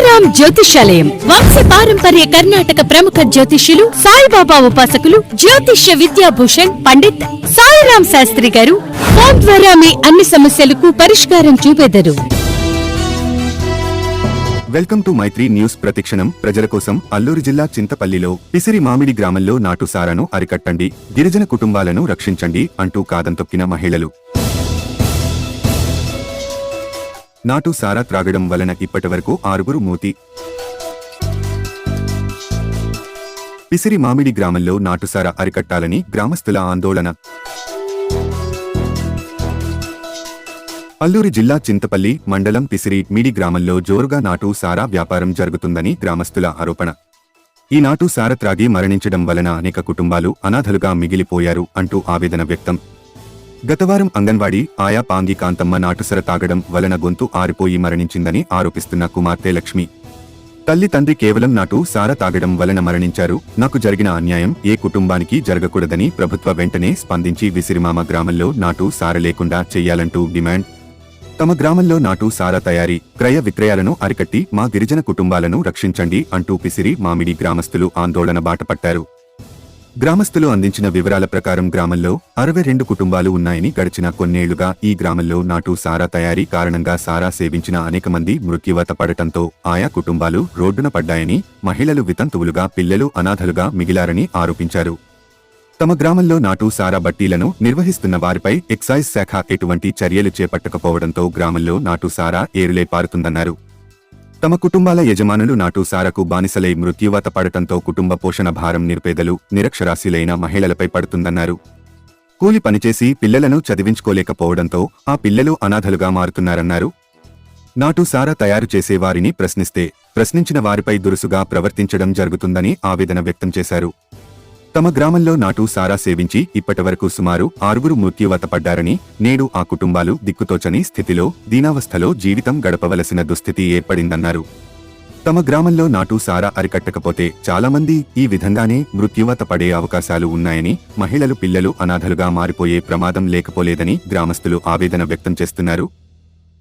శ్రీరామ్ జ్యోతిషాలయం. వంశ పారంపర్య కర్ణాటక ప్రముఖ జ్యోతిష్యులు సాయిబాబా ఉపాసకులు జ్యోతిష్య విద్యాభూషణ్ పండిత్ సాయిరామ్ శాస్త్రి గారు ఫోన్ ద్వారా మీ అన్ని సమస్యలకు పరిష్కారం చూపెదరు. వెల్కమ్ టు మైత్రి న్యూస్ ప్రతిక్షణం. ప్రజల కోసం అల్లూరు జిల్లా చింతపల్లిలో పిసిరి మామిడి గ్రామంలో నాటు సారాను అరికట్టండి. గిరిజన కుటుంబాలను రక్షించండి అంటూ కాదంతొక్కిన మహిళలు. నాటు సారా త్రాగడం వలన ఇప్పటివరకు ఆరుగురు మూతి. పిసిరి మామిడి గ్రామంలో నాటుసారా అరికట్టాలని గ్రామస్తుల ఆందోళన. అల్లూరి జిల్లా చింతపల్లి మండలం పిసిరి మిడి గ్రామంలో జోరుగా నాటు సారా వ్యాపారం జరుగుతుందని గ్రామస్తుల ఆరోపణ. ఈ నాటు సార త్రాగి మరణించడం వలన అనేక కుటుంబాలు అనాథలుగా మిగిలిపోయారు అంటూ ఆవేదన వ్యక్తం. గతవారం అంగన్వాడీ ఆయా పాంగి కాంతమ్మ నాటుసర తాగడం వలన గొంతు ఆరిపోయి మరణించిందని ఆరోపిస్తున్న కుమార్తె లక్ష్మి. తల్లి తండ్రి కేవలం నాటు సార తాగడం వలన మరణించారు. నాకు జరిగిన అన్యాయం ఏ కుటుంబానికి జరగకూడదని ప్రభుత్వ వెంటనే స్పందించి విసిరిమామ గ్రామంలో నాటు సార లేకుండా చెయ్యాలంటూ డిమాండ్. తమ గ్రామంలో నాటు సార తయారీ క్రయ విక్రయాలను అరికట్టి మా గిరిజన కుటుంబాలను రక్షించండి అంటూ పిసిరి మామిడి గ్రామస్తులు ఆందోళన బాటపట్టారు. గ్రామస్తులు అందించిన వివరాల ప్రకారం గ్రామంలో అరవై రెండు కుటుంబాలు ఉన్నాయని గడిచిన కొన్నేళ్ళుగా ఈ గ్రామంలో నాటు సారా తయారీ కారణంగా సారా సేవించిన అనేక మంది మృత్యువత పడటంతో ఆయా కుటుంబాలు రోడ్డున పడ్డాయని మహిళలు వితంతువులుగా పిల్లలు అనాథలుగా మిగిలారని ఆరోపించారు. తమ గ్రామంలో నాటు సారా బట్టీలను నిర్వహిస్తున్న వారిపై ఎక్సైజ్ శాఖ ఎటువంటి చర్యలు చేపట్టకపోవడంతో గ్రామంలో నాటు సారా ఏరులే పారుతుందన్నారు తమ కుటుంబాల యజమానులు నాటు సారకు బానిసలై మృత్యువాత పడటంతో కుటుంబ పోషణ భారం నిరుపేదలు నిరక్షరాశీలైన మహిళలపై పడుతుందన్నారు. కూలి పనిచేసి పిల్లలను చదివించుకోలేకపోవడంతో ఆ పిల్లలు అనాథలుగా మారుతున్నారన్నారు. నాటు సారా తయారు చేసే వారిని ప్రశ్నిస్తే ప్రశ్నించిన వారిపై దురుసుగా ప్రవర్తించడం జరుగుతుందని ఆవేదన వ్యక్తం చేశారు. తమ గ్రామంలో నాటు సారా సేవించి ఇప్పటివరకు సుమారు ఆరుగురు మృత్యువత పడ్డారని నేడు ఆ కుటుంబాలు దిక్కుతోచని స్థితిలో దీనావస్థలో జీవితం గడపవలసిన దుస్థితి ఏర్పడిందన్నారు. తమ గ్రామంలో నాటు సారా అరికట్టకపోతే చాలామంది ఈ విధంగానే మృత్యువత పడే అవకాశాలు ఉన్నాయని మహిళలు పిల్లలు అనాథలుగా మారిపోయే ప్రమాదం లేకపోలేదని గ్రామస్తులు ఆవేదన వ్యక్తం చేస్తున్నారు.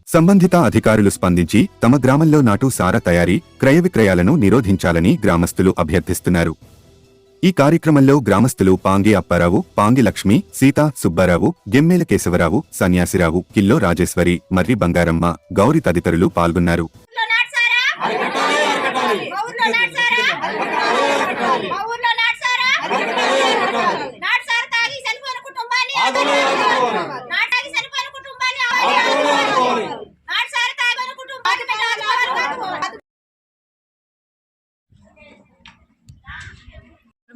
సంబంధిత అధికారులు స్పందించి తమ గ్రామంలో నాటు సారా తయారీ క్రయ విక్రయాలను నిరోధించాలని గ్రామస్తులు అభ్యర్థిస్తున్నారు. ఈ కార్యక్రమంలో గ్రామస్తులు పాంగి అప్పారావు పాంగి లక్ష్మి సీత సుబ్బారావు గెమ్మేల కేశవరావు సన్యాసిరావు కిల్లో రాజేశ్వరి మర్రి బంగారమ్మ గౌరి తదితరులు పాల్గొన్నారు ఊర్లో నాటుసారా? మా ఊర్లో నాటుసారా? మా ఊర్లో నాటుసారా? నాటుసారా తాగి చనిపోయిన కుటుంబాన్ని నాటు తాగి చనిపోయిన కుటుంబాన్ని ఆదుకోవాలి. నాటుసారా తాగిన కుటుంబాన్ని ఆదుకోవాలి.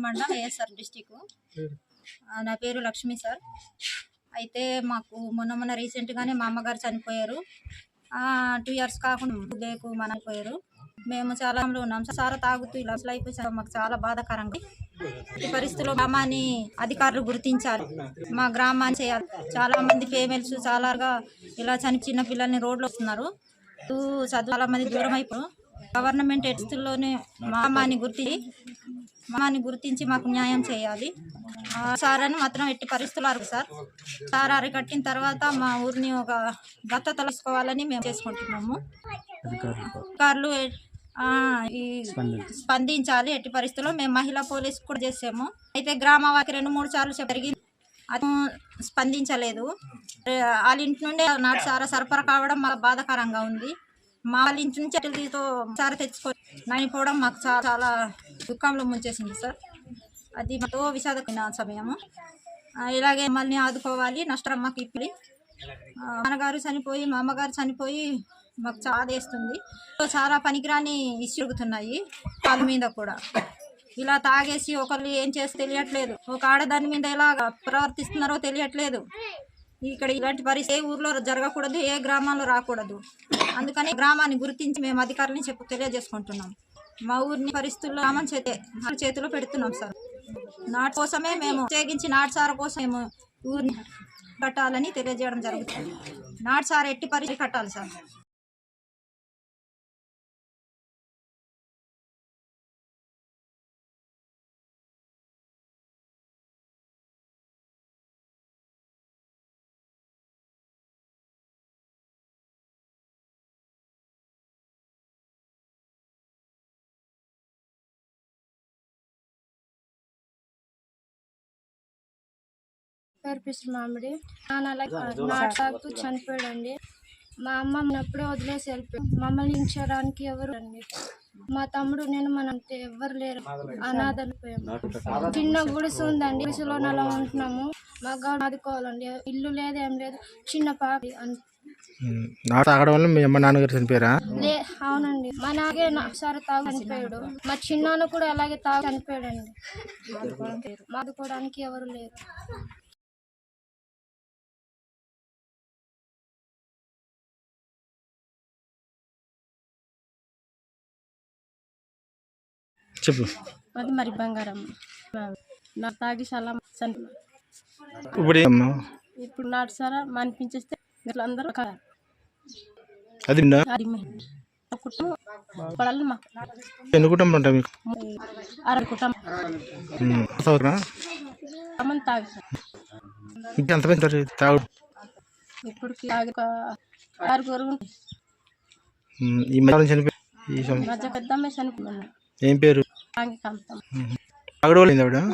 మండలం ఏఎస్ఆర్ డిస్టిక్ నా పేరు లక్ష్మి సార్. అయితే మాకు మొన్న మొన్న రీసెంట్గానే మా అమ్మగారు చనిపోయారు. టూ ఇయర్స్ కాకుండా బేకు మనపోయారు మేము చాలా ఉన్నాం. సారా తాగుతూ ఇలా అసలు అయిపోయి మాకు చాలా బాధాకరంగా ఈ పరిస్థితుల్లో గ్రామాన్ని అధికారులు గుర్తించాలి. మా గ్రామాన్ని చేయాలి. చాలా మంది ఫేమేల్స్ చాలాగా ఇలా చని చిన్న పిల్లల్ని రోడ్లు వస్తున్నారు. చదువు చాలా మంది దూరం అయిపోయారు. గవర్నమెంట్ ఎడ్స్లోనే మా అమ్మాని గుర్తించి మమ్మల్ని గుర్తించి మాకు న్యాయం చేయాలి. సార్ అని మాత్రం ఎట్టి పరిస్థితులు సార్. సార్ అరికట్టిన తర్వాత మా ఊరిని ఒక దత్త తలుసుకోవాలని మేము చేసుకుంటున్నాము. అధికారులు ఈ స్పందించాలి. ఎట్టి పరిస్థితుల్లో మేము మహిళా పోలీస్ కూడా చేసాము. అయితే గ్రామ వారికి రెండు మూడు సార్లు చెప్ప- జరిగింది. స్పందించలేదు. వాళ్ళ ఇంటి నుండే నాటు సారా సరఫరా కావడం మాకు బాధాకరంగా ఉంది. మా వాళ్ళ ఇంటి నుంచి అటులతో సార తెచ్చుకొని నడిపోవడం మాకు చాలా చాలా దుఃఖంలో ముంచేసింది సార్. అది ఎంతో విషాదమైన సమయము. ఇలాగే మమ్మల్ని ఆదుకోవాలి నష్టం మాకు ఇప్పుడు నాన్నగారు చనిపోయి మా అమ్మగారు చనిపోయి మాకు చాలా వేస్తుంది చాలా పనికిరాని ఇసురుగుతున్నాయి వాళ్ళ మీద కూడా. ఇలా తాగేసి ఒకళ్ళు ఏం చేసి తెలియట్లేదు. ఒక ఆడదాని మీద ఎలా ప్రవర్తిస్తున్నారో తెలియట్లేదు. ఇక్కడ ఇలాంటి పరిస్థితి ఏ ఊర్లో జరగకూడదు ఏ గ్రామాల్లో రాకూడదు. అందుకని గ్రామాన్ని గుర్తించి మేము అధికారులని చెప్పు తెలియజేసుకుంటున్నాం. మా ఊరిని పరిస్థితుల్లో గ్రామం చేతే చేతిలో పెడుతున్నాం సార్. నాటు కోసమే మేము ప్రత్యేకించి నాటు సార కోసం మేము ఊరిని కట్టాలని తెలియజేయడం జరుగుతుంది. నాటు సార ఎట్టి పరిస్థితి కట్టాలి సార్. పిసి మామిడి నాన్న అలాగే నాటు తాగుతూ చనిపోయాడండి. మా అమ్మ ఎప్పుడో వదిలేసి వెళ్ళిపోయాడు మమ్మల్ని ఇంచడానికి ఎవరు అండి మా తమ్ముడు నేను మనంతే ఎవరు లేరు. అనాథలు పోయాము చిన్న గుడిసె ఉందండి గుడిసెలో అలా ఉంటున్నాము. మా గౌడ ఆదుకోవాలండి. ఇల్లు లేదు ఏం లేదు. చిన్న పాపి అంతే. ఉమ్, నాటు తాగడం వల్ల మీ అమ్మ నాన్నగారు చనిపోయారా? లే అవునండి. మా నాగే ఒకసారి తాగు చనిపోయాడు. మా చిన్నాన్న కూడా అలాగే తాగు చనిపోయాడండి. మాదుకోవడానికి ఎవరు లేరు. చెప్పు. అది మరి బంగారం. నా తాగి చాలా ఇప్పుడు? ఇప్పుడు నాటు సారా మనిపించేస్తే ఇట్లా అందరూ అది కుటుంబం. ఎన్ని కుటుంబాలు ఉంటాయి మీకు? అరవై కుటుంబం. తాగి ఇంకా ఎంత పెంచారు తాగుడు ఇప్పుడు తాగి ఒక ఆరుగురు ఈ మధ్య చనిపోయి ఏం పేరు?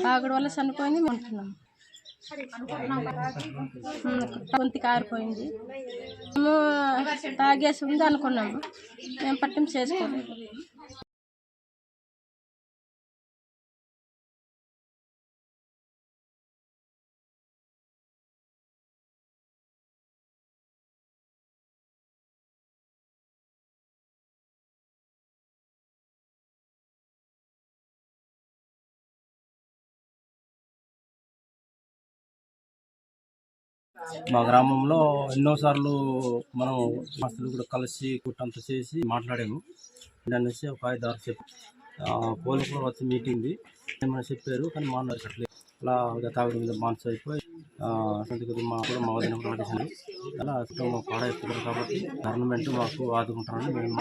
తాగుడు వల్ల చనిపోయింది మేము ఉంటున్నాం. గొంతు కారిపోయింది. మేము తాగేసి ఉంది అనుకున్నాము మేము పట్టింపు చేసుకోలేదు. మా గ్రామంలో ఎన్నోసార్లు మనం మస్తులు కూడా కలిసి కుట్టంత చేసి మాట్లాడాము. నుంచి ఒక ఐదు ఆరు చెప్పి పోలీసులు వచ్చి మీటింగ్ ఏమైనా చెప్పారు కానీ మా అన్నారు కట్టలేదు అలా తాగుడు మీద మాన్స్ అయిపోయి మా కూడా మా వదిన కూడా అడిగింది అలా పాడైపోతుంది కాబట్టి గవర్నమెంట్ మాకు ఆదుకుంటారని మేము